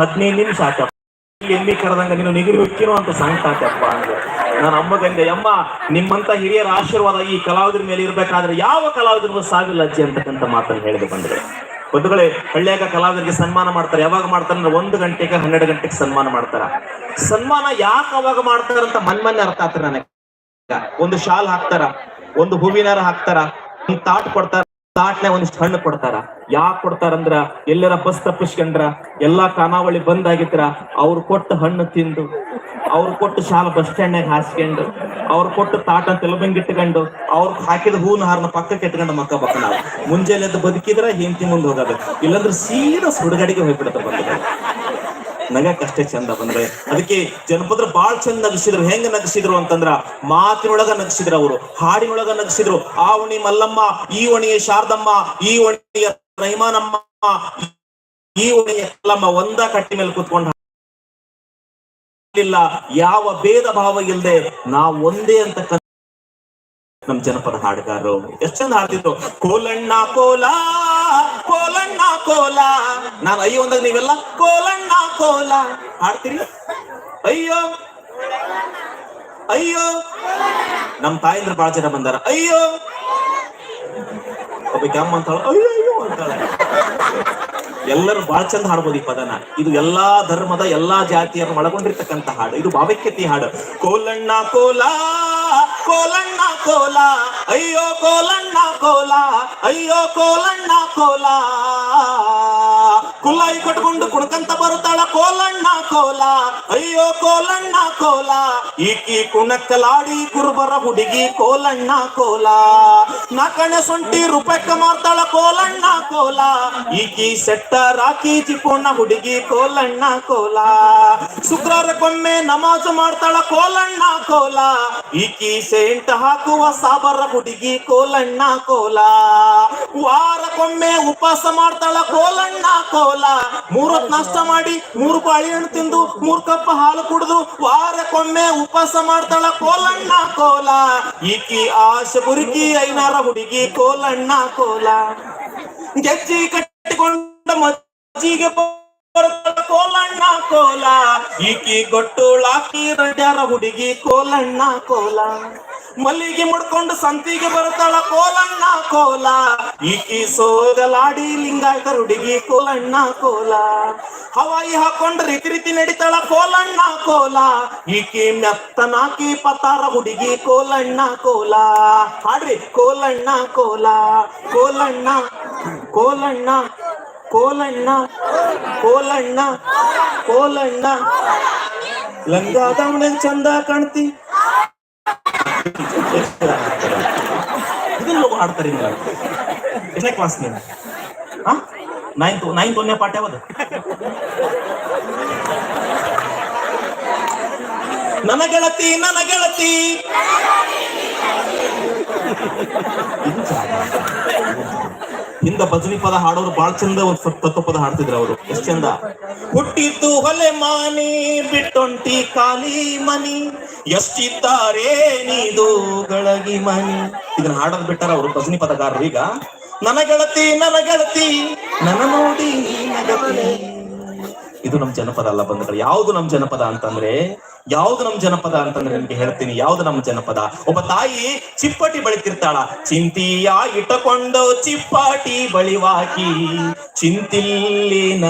ಹದಿನೈದು ನಿಮಿಷ ಆತಪ್ಪ ಎಮ್ಮಿ ಕರೆದಂಗ ನೀನು ನಿಗಿರು ಅಂತ ಸಂಕಟ ಆತಪ್ಪ ಅಂದ್ರೆ ನಾನು ಅಮ್ಮಗಂದೆ ಅಮ್ಮ ನಿಮ್ಮಂತ ಹಿರಿಯರ ಆಶೀರ್ವಾದ ಈ ಕಲಾವಿದರ ಮೇಲೆ ಇರಬೇಕಾದ್ರೆ ಯಾವ ಕಲಾವಿದರು ಸಾವಿಲ್ಲ ಅಜ್ಜಿ ಅಂತಕ್ಕಂಥ ಮಾತನ್ನು ಹೇಳಿದೆ ಬಂದ್ರೆ ಬಂಧುಗಳೇ, ಹಳ್ಳಿಯಾಗ ಕಲಾವಿದರಿಗೆ ಸನ್ಮಾನ ಮಾಡ್ತಾರೆ. ಯಾವಾಗ ಮಾಡ್ತಾರೆ ಅಂದ್ರೆ ಒಂದು ಗಂಟೆಗೆ, ಹನ್ನೆರಡು ಗಂಟೆಗೆ ಸನ್ಮಾನ ಮಾಡ್ತಾರ. ಸನ್ಮಾನ ಯಾಕೆ ಅವಾಗ ಮಾಡ್ತಾರಂತ ಮನ್ಮನ್ನೆ ಅರ್ಥ ಆತ್ರ ನನಗೆ. ಒಂದು ಶಾಲ್ ಹಾಕ್ತಾರ, ಒಂದು ಹೂವಿನಾರ ಹಾಕ್ತಾರ, ಒಂದು ತಾಟ್ ಕೊಡ್ತಾರ. ತಾಟ್ನೆ ಒಂದಿಷ್ಟು ಹಣ್ಣು ಕೊಡ್ತಾರ. ಯಾಕೆ ಕೊಡ್ತಾರಂದ್ರ ಎಲ್ಲರ ಬಸ್ ತಪ್ಪಿಸ್ಕೊಂಡ್ರ ಎಲ್ಲಾ ಖಾನಾವಳಿ ಬಂದ್ ಆಗಿದ್ರ ಅವ್ರು ಕೊಟ್ಟ ಹಣ್ಣು ತಿಂದು, ಅವ್ರು ಕೊಟ್ಟು ಶಾಲಾ ಬಸ್ ಸ್ಟ್ಯಾಂಡ್ನಾಗ ಹಾಸ್ಕೊಂಡು, ಅವ್ರು ಕೊಟ್ಟು ತಾಟ ತೆಲುಬಂಗಿಟ್ಕೊಂಡು ಅವ್ರು ಹಾಕಿದ ಹೂನ ಹಾರನ ಪಕ್ಕಕ್ಕೆ ಇಟ್ಕೊಂಡು ಮಕ್ಕ ಬಕ್ಕ ನಾವು. ಮುಂಜಾನೆ ಬದುಕಿದ್ರ ಹೆಂಡತಿ ಮುಂದೆ ಹೋಗೋದು. ಇಲ್ಲಾಂದ್ರೆ ಸೀದಾ ಸುಡುಗಾಡಿಗೆ ಹೋಗ್ಬಿಡುತ್ತೆ ಬಂದ್ರೆ ನಗಕ್ಕಷ್ಟೇ ಚಂದ ಬಂದ್ರೆ. ಅದಕ್ಕೆ ಜನಪದ್ರ ಬಾಳ್ ಚಂದ ನಗಿಸಿದ್ರು. ಹೆಂಗ ನಗಿಸಿದ್ರು ಅಂತಂದ್ರ ಮಾತಿನೊಳಗ ನಗಿಸಿದ್ರು ಅವರು, ಹಾಡಿನೊಳಗ ನಗಿಸಿದ್ರು. ಆ ಒಣಿ ಮಲ್ಲಮ್ಮ, ಈ ಒಣಿಯ ಶಾರದಮ್ಮ, ಈ ಒಣಿಯ ರಹಿಮಾನಮ್ಮ, ಈ ಒಣಿಯ ಕಲ್ಲಮ್ಮ ಒಂದ ಕಟ್ಟಿ ಮೇಲೆ ಕುತ್ಕೊಂಡು ಇಲ್ಲ ಯಾವ ಭೇದ ಭಾವ ಇಲ್ಲದೆ ನಾವು ಒಂದೇ ಅಂತ ನಮ್ ಜನಪದ ಹಾಡುಗಾರರು ಎಷ್ಟ್ ಚಂದ ಹಾಡ್ತಿದ್ರು, ಕೋಲಣ್ಣ, ಕೋಲ ಕೋಲಣ್ಣ, ಕೋಲ, ನಾನು ಅಯ್ಯೋ ಅಂದಾಗ ನೀವೆಲ್ಲ, ಕೋಲಣ್ಣ, ಕೋಲ ಹಾಡ್ತೀರಿ? ಅಯ್ಯೋ ಅಯ್ಯೋ ನಮ್ ತಾಯಿಂದ್ರ ಬಾಳ ಜನ ಬಂದಾರ, ಅಯ್ಯೋ ಒಬ್ಬ ಅಂತ ಅಯ್ಯೋ ಎಲ್ಲರೂ ಬಹಳ ಚಂದ ಹಾಡ್ಬೋದು ಈ ಪದನ. ಇದು ಎಲ್ಲಾ ಧರ್ಮದ ಎಲ್ಲಾ ಜಾತಿಯನ್ನು ಒಳಗೊಂಡಿರ್ತಕ್ಕಂಥ ಹಾಡು. ಇದು ಭಾವೈಕ್ಯತೆ ಹಾಡು. ಕೋಲಣ್ಣ ಕೋಲ ಕೋಲಣ್ಣ ಕೋಲ, ಅಯ್ಯೋ ಕೋಲಣ್ಣ ಕೋಲ, ಅಯ್ಯೋ ಕೋಲಣ್ಣ ಕೋಲ. ಕುಲ್ಲಾಯಿ ಕಟ್ಕೊಂಡು ಕುಣಕಂತ ಬರುತ್ತಾಳ, ಕೋಲಣ್ಣ ಕೋಲ, ಅಯ್ಯೋ ಕೋಲಣ್ಣ ಕೋಲ. ಈಕಿ ಕುಣಕ್ಕಲಾಡಿ ಕುರುಬರ ಹುಡುಗಿ ಕೋಲಣ್ಣ ಕೋಲ. ನಾಕಣೆ ಸೊಂಟಿ ರೂಪಾಯ್ಕ ಮಾರ್ತಾಳ, ಕೋಲಣ್ಣ ಕೋಲ. ಈಕಿ ಸೆಟ್ಟ ರಾಕಿ ಚಿಪ್ಪಣ್ಣ ಹುಡುಗಿ ಕೋಲಣ್ಣ ಕೋಲ. ಶುಕ್ರವಾರಕ್ಕೊಮ್ಮೆ ನಮಾಜ್ ಮಾಡ್ತಾಳ, ಕೋಲಣ್ಣ ಕೋಲ. ಈಕಿ ಸೇಂಟ್ ಹಾಕುವ ಸಾಬರ ಹುಡುಗಿ ಕೋಲಣ್ಣ ಕೋಲ. ವಾರಕ್ಕೊಮ್ಮೆ ಉಪವಾಸ ಮಾಡ್ತಾಳ, ಕೋಲಣ್ಣ ಕೋಲ. ಮೂರೊತ್ ನಾಷ್ಟ ಮಾಡಿ, ಮೂರು ಬಾಳೆಹಣ್ಣು ತಿಂದು, ಮೂರ್ ಕಪ್ ಹಾಲು ಕುಡಿದು, ವಾರಕ್ಕೊಮ್ಮೆ ಉಪವಾಸ ಮಾಡ್ತಾಳ ಕೋಲಣ್ಣ ಕೋಲ. ಈಕಿ ಆಶ ಬುರುಕಿ ಐನಾರ ಹುಡುಗಿ ಕೋಲಣ್ಣ ಕೋಲ. ಗೆಜ್ಜಿ ಕಟ್ಟಿಕೊಂಡ ಮಜ್ಜಿಗೆ ಕೋಲಣ್ಣ ಕೋಲ. ಈಕಿ ಗೊಟ್ಟುಳಾಕಿ ರಡ್ಯಾರ ಹುಡುಗಿ ಕೋಲಣ್ಣ ಕೋಲ. ಮಲ್ಲಿಗೆ ಮುಡ್ಕೊಂಡು ಸಂತಿಗೆ ಬರುತ್ತಾಳ, ಕೋಲಣ್ಣ, ಕೋಲ. ಈಕಿ ಸೋಗಲಾಡಿ ಲಿಂಗಾಯತ ಹುಡುಗಿ, ಕೋಲಣ್ಣ, ಕೋಲ. ಹವಾಯಿ ಹಾಕೊಂಡ್ ರೀತಿ ರೀತಿ ನಡಿತಾಳ, ಕೋಲಣ್ಣ, ಕೋಲ. ಈಕಿ ಮೆತ್ತನಾಕಿ ಪತಾರ ಹುಡುಗಿ, ಕೋಲಣ್ಣ, ಕೋಲ. ಹಾಡ್ರಿ, ಕೋಲಣ್ಣ, ಕೋಲ. ಕೋಲಣ್ಣ ಕೋಲಣ್ಣ ಕೋಲಣ್ಣ ಕೋಲಣ್ಣ ಕೋಲಣ್ಣ. ಲಂಗಾದವನ ಚಂದ ಕಾಣ್ತಿ ಇದನ್ನ ಹೋಗಿ ಆಡ್ತಾರೆ ಇಲ್ಲ ಎಷ್ಟನೇ ಕ್ಲಾಸ್ ನೀನ್? ಹಾ ನೈನ್ತ್ ನೈನ್ತ್ ಒಂದನೇ ಪಾಠ ಯಾವುದು? ನನ್ನ ಗೆಳತಿ ನನ್ನ ಗೆಳತಿ. ಹಿಂದ ಭಜನಿ ಪದ ಹಾಡೋರು ಬಾಳ ಚಂದ ಒಂದ್ ತತ್ವ ಪದ ಹಾಡ್ತಿದ್ರು ಅವರು. ಎಷ್ಟ್ ಚಂದ? ಹುಟ್ಟಿತು ಹೊಲೆ ಮಾನಿ, ಬಿಟ್ಟೊಂಟಿ ಖಾಲಿ ಮನಿ. ಎಷ್ಟಿದ್ದಾರೆ ನೀದು ಗಳಗಿ ಮನೆ? ಇದನ್ನ ಹಾಡೋದ್ ಬಿಟ್ಟಾರ ಅವರು ಭಜನಿ ಪದಗಾರರು ಈಗ. ನನ್ನ ಗೆಳತಿ ನನ್ನ ಗೆಳತಿ, ನನ್ನ ನೋಡಿ. ಇದು ನಮ್ ಜನಪದ ಅಲ್ಲ ಬಂದ್ರೆ ಯಾವ್ದು ನಮ್ ಜನಪದ ಅಂತಂದ್ರೆ, ಯಾವ್ದು ನಮ್ ಜನಪದ ಅಂತಂದ್ರೆ ನಿಮ್ಗೆ ಹೇಳ್ತೀನಿ. ಯಾವ್ದು ನಮ್ ಜನಪದ? ಒಬ್ಬ ತಾಯಿ ಚಿಪ್ಪಟಿ ಬಳಿತಿರ್ತಾಳ. ಚಿಂತಿಯ ಇಟ್ಟಕೊಂಡು ಚಿಪ್ಪಾಟಿ ಬಳಿವಾಕಿ ಚಿಂತಿಲ್ಲಿನ